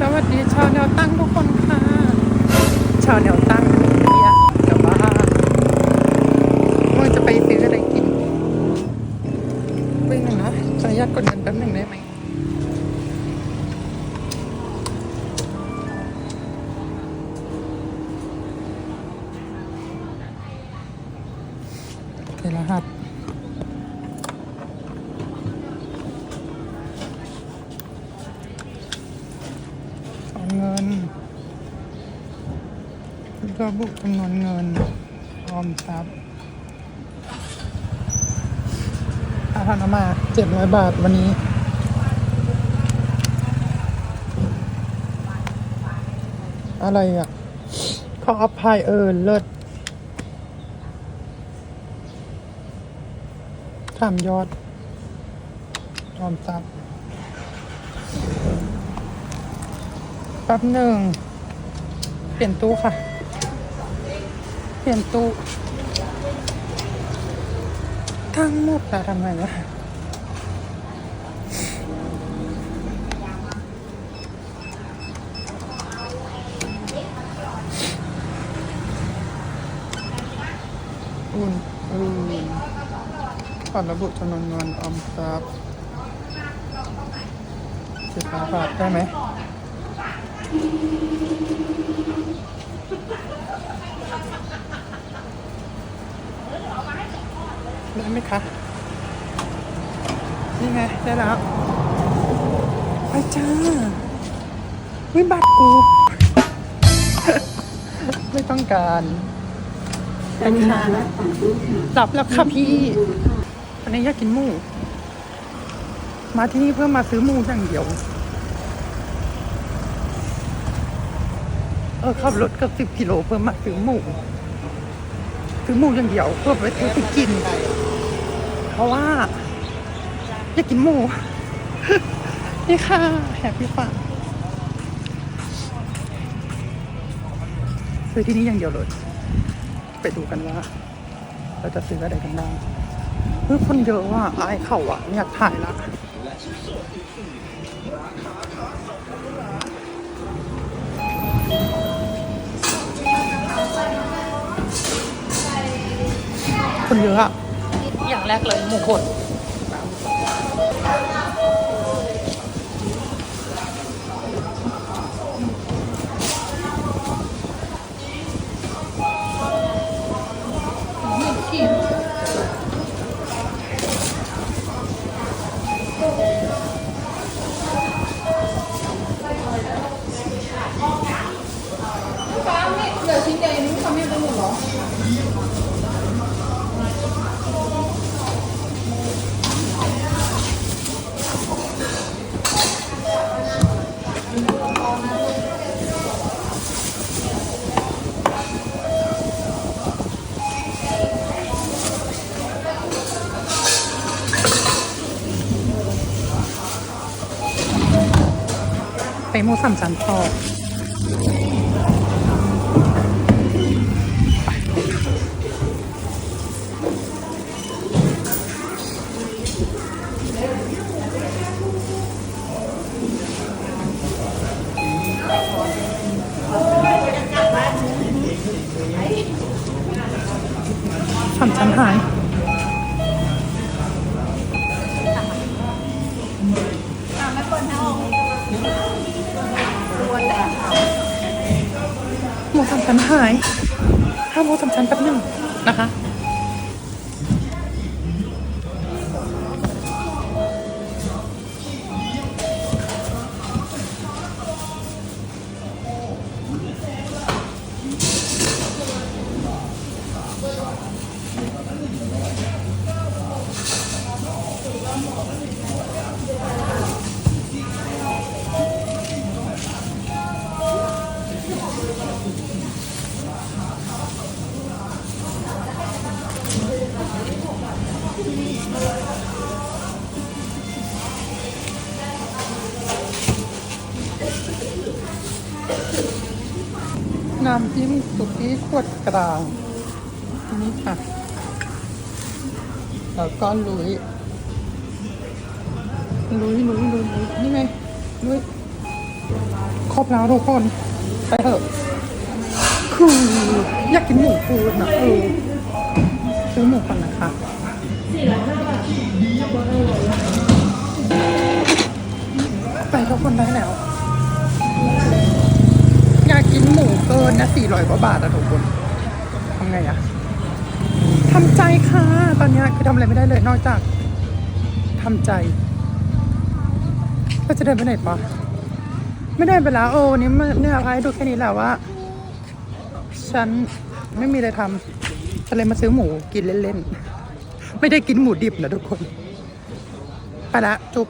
สวัสดีชาวแนวตั้งทุกคนค่ะ ชาวแนวตั้งเบียร์แต่ว่าว่าจะไปซื้ออะไรกินเพิ่งหนึ่งนะขออนุญาตกดเงินแป๊บหนึ่งได้ไหมเทรหัสของเงิน ระบุจำนวนเงิน ออมทรัพย์อาหารเอามาเจ็ดร้อยบาทวันนี้ อะไรอะขออภัยเออเลิศถามยอด ออมทรัพย์แป๊บหนึ่ง เปลี่ยนตู้ค่ะ เปลี่ยนตู้ทั้งหมดอะทำไงวะอุ่นอุ่นขอระบุจำนวนเงินออมทรัพย์สิบบาทได้ไหม ได้ไหมคะ นี่ไง ได้แล้วไปจ้าวิบัตรกู ไม่ต้องการเป็นชาและหลับแล้วค่ะพี่วันนี้อยากกินหมู มาที่นี่เพื่อมาซื้อหมูอย่างเดียว เออขับรถเกับสิบกิโลเพื่อมาซื้อหมู ซื้อหมูอย่างเดียวเพื่อไปซื้อไปกิน เพราะว่าอยากกินหมู นี่ค่ะแฮปปี้ฟังซื้อที่นี่อย่างเดียวเลย ไปดูกันว่า เราจะซื้ออะไรกันบ้างเฮ้ยคนเยอะว่ะอายเขาอะไม่อยากถ่ายละคนเยอะอะ อย่างแรกเลยหมูบด หมูสามชั้นทอดสามชั้นหาย มูสามชั้นหายห้าหมูสามชั้นแป๊บหนึ่งนะคะ น้ำจิ้มสุกี้ขวดกลางนี่ค่ะ แล้วก็ลุย ลุยลุยลุยลุยนี่ไงลุยครบแล้วทุกคน ไปเถอะคืออยากกินหมูฟูดนะเออซื้อหมูก่อนนะคะไปทุกคนได้แล้ว หมูเกินนะสี่ร้อยกว่าบาทอะทุกคนทำไงอะทำใจค่ะ ตอนเนี้ยคือทำอะไรไม่ได้เลยนอกจากทำใจเราจะเดินไปไหนปะไม่ได้ไปแล้วโอ้วันนี้เนี่ยให้ดูแค่นี้แหละว่า ฉันไม่มีอะไรทำฉันเลยมาซื้อหมูกินเล่นๆ ไม่ได้กินหมูดิบนะทุกคน ไปละจุ๊บ